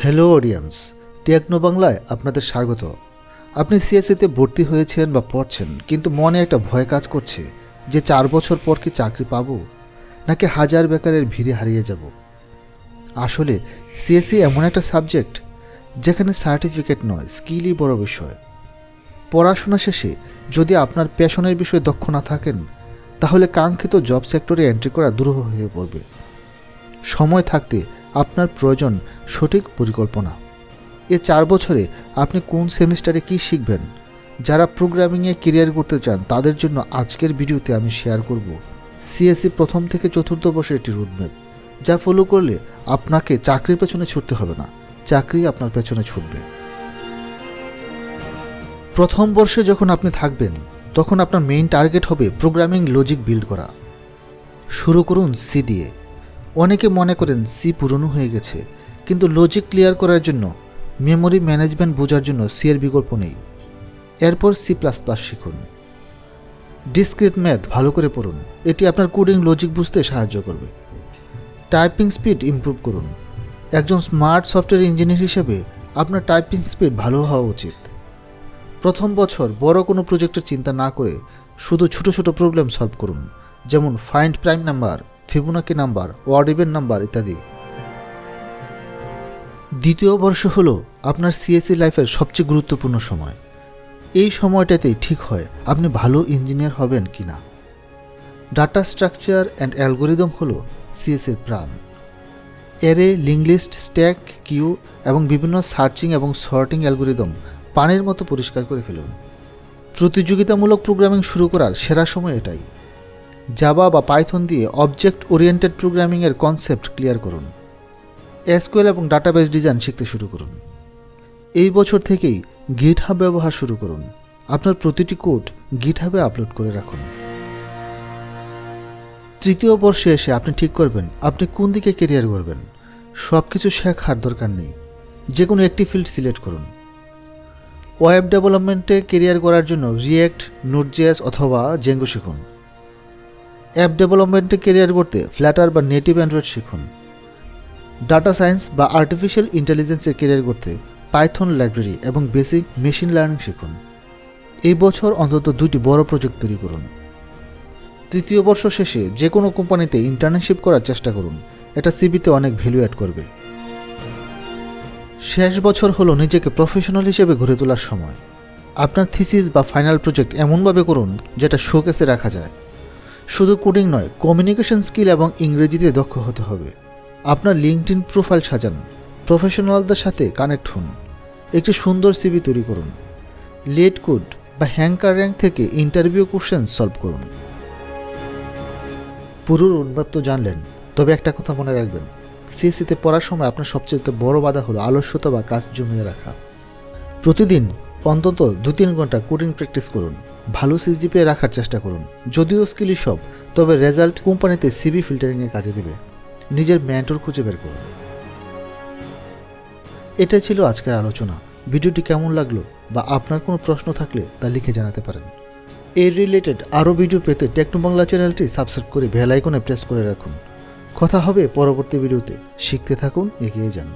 Hello audience techno বাংলায় আপনাদের স্বাগত। আপনি সিএসসিতে ভর্তি হয়েছেন বা পড়ছেন, কিন্তু মনে একটা ভয় কাজ করছে যে চার বছর পর কি চাকরি পাবো, নাকি হাজার বেকারের ভিড়ে হারিয়ে যাব। আসলে সিএসসি এমন একটা সাবজেক্ট যেখানে সার্টিফিকেট নয়, স্কিলই বড় বিষয়। পড়াশোনা শেষে যদি আপনার প্যাশনের বিষয়ে দক্ষ না থাকেন, তাহলে কাঙ্ক্ষিত জব সেক্টরে এন্ট্রি করা দুরূহ হয়ে পড়বে। সময় থাকতে আপনার প্রয়োজন সঠিক পরিকল্পনা। এ চার বছরে আপনি কোন সেমিস্টারে কী শিখবেন? যারা প্রোগ্রামিংয়ে কেরিয়ার করতে চান, তাদের জন্য আজকের ভিডিওতে আমি শেয়ার করব সিএসসি প্রথম থেকে চতুর্থ বর্ষের একটি রুটম্যাপ যা ফলো করলে আপনাকে চাকরির পেছনে ছুটতে হবে না, চাকরি আপনার পেছনে ছুটবে। প্রথম বর্ষে যখন আপনি থাকবেন, তখন আপনার মেইন টার্গেট হবে প্রোগ্রামিং লজিক বিল্ড করা। শুরু করুন সি দিয়ে। অনেকে মনে করেন সি পুরনো হয়ে গেছে, কিন্তু লজিক ক্লিয়ার করার জন্য মেমোরি ম্যানেজমেন্ট বোঝার জন্য সি এর বিকল্প নেই। এরপর সি প্লাস প্লাস শিখুন। ডিসক্রিট ম্যাথ ভালো করে পড়ুন, এটি আপনার কোডিং লজিক বুঝতে সাহায্য করবে। টাইপিং স্পিড ইমপ্রুভ করুন। একজন স্মার্ট সফটওয়্যার ইঞ্জিনিয়ার হিসেবে আপনার টাইপিং স্পিড ভালো হওয়া উচিত। প্রথম বছর বড় কোনো প্রজেক্টের চিন্তা না করে শুধু ছোট ছোট প্রবলেম সলভ করুন, যেমন find prime number Fibonacci number, odd even number ইত্যাদি। দ্বিতীয় বর্ষ হলো আপনার সিএসসি লাইফের সবচেয়ে গুরুত্বপূর্ণ সময়। এই সময়টাতেই ঠিক হয় আপনি ভালো ইঞ্জিনিয়ার হবেন কি না ডাটা স্ট্রাকচার অ্যান্ড অ্যালগোরিদম হলো সিএসসির প্রাণ। এরে লিঙ্কলিস্ট স্ট্যাক, কিউ এবং বিভিন্ন সার্চিং এবং সর্টিং অ্যালগোরিদম পানির মতো পরিষ্কার করে ফেলুন। প্রতিযোগিতামূলক প্রোগ্রামিং শুরু করার সেরা সময় এটাই। জাভা বা পাইথন দিয়ে অবজেক্ট ওরিয়েন্টেড প্রোগ্রামিংয়ের কনসেপ্ট ক্লিয়ার করুন। এসকিউএল এবং ডাটাবেস ডিজাইন শিখতে শুরু করুন। এই বছর থেকেই গিট হাব ব্যবহার শুরু করুন। আপনার প্রতিটি কোড গিট হাবে আপলোড করে রাখুন। তৃতীয় বর্ষে এসে আপনি ঠিক করবেন আপনি কোন দিকে কেরিয়ার করবেন সব কিছু শেখার দরকার নেই। যে কোনো একটি ফিল্ড সিলেক্ট করুন। ওয়েব ডেভেলপমেন্টে কেরিয়ার করার জন্য রিয়েক্ট নোটজেস অথবা জেঙ্গো শিখুন। অ্যাপ ডেভেলপমেন্টে কেরিয়ার করতে ফ্ল্যাটার বা নেটিভ অ্যান্ড্রয়েড শিখুন। ডাটা সায়েন্স বা আর্টিফিশিয়াল ইন্টেলিজেন্সে কেরিয়ার করতে পাইথন লাইব্রেরি এবং বেসিক মেশিন লার্নিং শিখুন। এই বছর অন্তত দুটি বড় প্রজেক্ট তৈরি করুন। তৃতীয় বর্ষ শেষে যে কোনো কোম্পানিতে ইন্টার্নশিপ করার চেষ্টা করুন। এটা সিবিতে অনেক ভ্যালু অ্যাড করবে। শেষ বছর হলো নিজেকে প্রফেশনাল হিসেবে গড়ে তোলার সময়। আপনার থিসিস বা ফাইনাল প্রজেক্ট এমনভাবে করুন, যেটা শোকেসে রাখা যায়। শুধু কোডিং নয় কমিউনিকেশন স্কিল এবং ইংরেজিতে দক্ষ হতে হবে। আপনার লিঙ্কড ইন প্রোফাইল সাজান প্রফেশনালদের সাথে কানেক্ট হন, একটি সুন্দর সিবি তৈরি করুন লেট কোড বা হ্যাঙ্কার র্যাঙ্ক থেকে ইন্টারভিউ কোশ্চেন সলভ করুন। পুরো রোডম্যাপ তো জানলেন, তবে একটা কথা মনে রাখবেন সিএসসিতে পড়ার সময় আপনার সবচেয়ে বড় বাধা হলো আলস্যতা বা কাজ জমিয়ে রাখা। প্রতিদিন অন্তত দু তিন ঘণ্টা কোডিং প্র্যাকটিস করুন ভালো সিজিপিএ রাখার চেষ্টা করুন। যদিও স্কিলই সব, তবে রেজাল্ট কোম্পানিতে সিবি ফিল্টারিংয়ে কাজে দেবে। নিজের ম্যান্টর খুঁজে বের করুন। এটাই ছিল আজকের আলোচনা। ভিডিওটি কেমন লাগল বা আপনার কোনো প্রশ্ন থাকলে তা লিখে জানাতে পারেন। এর রিলেটেড আরও ভিডিও পেতে টেকনো বাংলা চ্যানেলটি সাবস্ক্রাইব করে বেল প্রেস করে রাখুন। কথা হবে পরবর্তী ভিডিওতে শিখতে থাকুন, এগিয়ে যান।